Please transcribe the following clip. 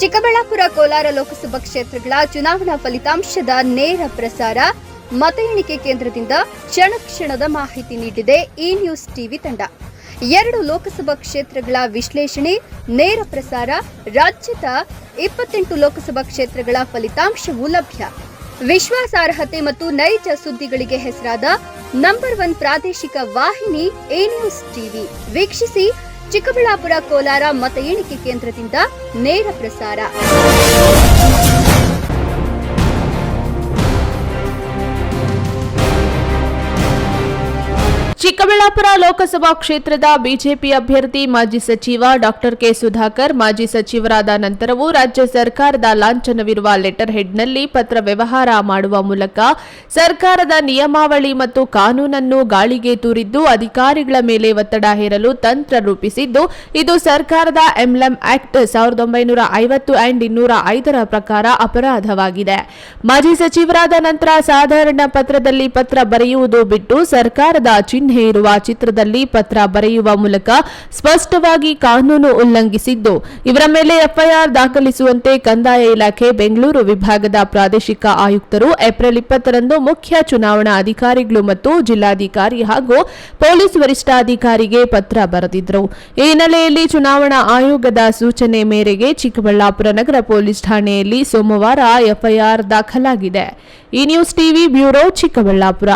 ಚಿಕ್ಕಬಳ್ಳಾಪುರ ಕೋಲಾರ ಲೋಕಸಭಾ ಕ್ಷೇತ್ರಗಳ ಚುನಾವಣಾ ಫಲಿತಾಂಶದ ನೇರ ಪ್ರಸಾರ ಮತ ಎಣಿಕೆ ಕೇಂದ್ರದಿಂದ ಕ್ಷಣ ಕ್ಷಣದ ಮಾಹಿತಿ ನೀಡಿದೆ ಇ ನ್ಯೂಸ್ ಟಿವಿ ತಂಡ. ಎರಡು ಲೋಕಸಭಾ ಕ್ಷೇತ್ರಗಳ ವಿಶ್ಲೇಷಣೆ, ನೇರ ಪ್ರಸಾರ, ರಾಜ್ಯದ ಇಪ್ಪತ್ತೆಂಟು ಲೋಕಸಭಾ ಕ್ಷೇತ್ರಗಳ ಫಲಿತಾಂಶವೂ ಲಭ್ಯ. ವಿಶ್ವಾಸಾರ್ಹತೆ ಮತ್ತು ನೈಜ ಸುದ್ದಿಗಳಿಗೆ ಹೆಸರಾದ ನಂಬರ್ ಒನ್ ಪ್ರಾದೇಶಿಕ ವಾಹಿನಿ ಎ ನ್ಯೂಸ್ ಟಿವಿ. ವೀಕ್ಷಿಸಿ ಚಿಕ್ಕಬಳ್ಳಾಪುರ ಕೋಲಾರ ಮತ ಎಣಿಕೆ ಕೇಂದ್ರದಿಂದ ನೇರ ಪ್ರಸಾರ. ಚಿಕ್ಕಬಳ್ಳಾಪುರ ಲೋಕಸಭಾ ಕ್ಷೇತ್ರದ ಬಿಜೆಪಿ ಅಭ್ಯರ್ಥಿ ಮಾಜಿ ಸಚಿವ ಡಾಕ್ಟರ್ ಕೆ ಸುಧಾಕರ್, ಮಾಜಿ ಸಚಿವರಾದ ನಂತರವೂ ರಾಜ್ಯ ಸರ್ಕಾರದ ಲಾಂಛನವಿರುವ ಲೆಟರ್ ಹೆಡ್ನಲ್ಲಿ ಪತ್ರ ವ್ಯವಹಾರ ಮಾಡುವ ಮೂಲಕ ಸರ್ಕಾರದ ನಿಯಮಾವಳಿ ಮತ್ತು ಕಾನೂನನ್ನು ಗಾಳಿಗೆ ತೂರಿದ್ದು, ಅಧಿಕಾರಿಗಳ ಮೇಲೆ ಒತ್ತಡ ಹೇರಲು ತಂತ್ರ ರೂಪಿಸಿದ್ದು, ಇದು ಸರ್ಕಾರದ ಎಂಎಂ ಆಕ್ಟ್ ಸಾವಿರದ ಒಂಬೈನೂರ ಐವತ್ತು ಅಂಡ್ ಇನ್ನೂರ ಐದರ ಪ್ರಕಾರ ಅಪರಾಧವಾಗಿದೆ. ಮಾಜಿ ಸಚಿವರಾದ ನಂತರ ಸಾಧಾರಣ ಪತ್ರದಲ್ಲಿ ಪತ್ರ ಬರೆಯುವುದು ಬಿಟ್ಟು ಸರ್ಕಾರದ ಚಿಹ್ನೆ ಇರುವ ಚಿತ್ರದಲ್ಲಿ ಪತ್ರ ಬರೆಯುವ ಮೂಲಕ ಸ್ಪಷ್ಟವಾಗಿ ಕಾನೂನು ಉಲ್ಲಂಘಿಸಿದ್ದು, ಇವರ ಮೇಲೆ ಎಫ್ಐಆರ್ ದಾಖಲಿಸುವಂತೆ ಕಂದಾಯ ಇಲಾಖೆ ಬೆಂಗಳೂರು ವಿಭಾಗದ ಪ್ರಾದೇಶಿಕ ಆಯುಕ್ತರು ಏಪ್ರಿಲ್ ಇಪ್ಪತ್ತರಂದು ಮುಖ್ಯ ಚುನಾವಣಾ ಅಧಿಕಾರಿಗಳು ಮತ್ತು ಜಿಲ್ಲಾಧಿಕಾರಿ ಹಾಗೂ ಪೊಲೀಸ್ ವರಿಷ್ಠಾಧಿಕಾರಿಗೆ ಪತ್ರ ಬರೆದಿದ್ದರು ಈ ಹಿನ್ನೆಲೆಯಲ್ಲಿ ಚುನಾವಣಾ ಆಯೋಗದ ಸೂಚನೆ ಮೇರೆಗೆ ಚಿಕ್ಕಬಳ್ಳಾಪುರ ನಗರ ಪೊಲೀಸ್ ಠಾಣೆಯಲ್ಲಿ ಸೋಮವಾರ ಎಫ್ಐಆರ್ ದಾಖಲಾಗಿದೆ. ಈ ನ್ಯೂಸ್ ಟಿವಿ ಬ್ಯೂರೋ ಚಿಕ್ಕಬಳ್ಳಾಪುರ.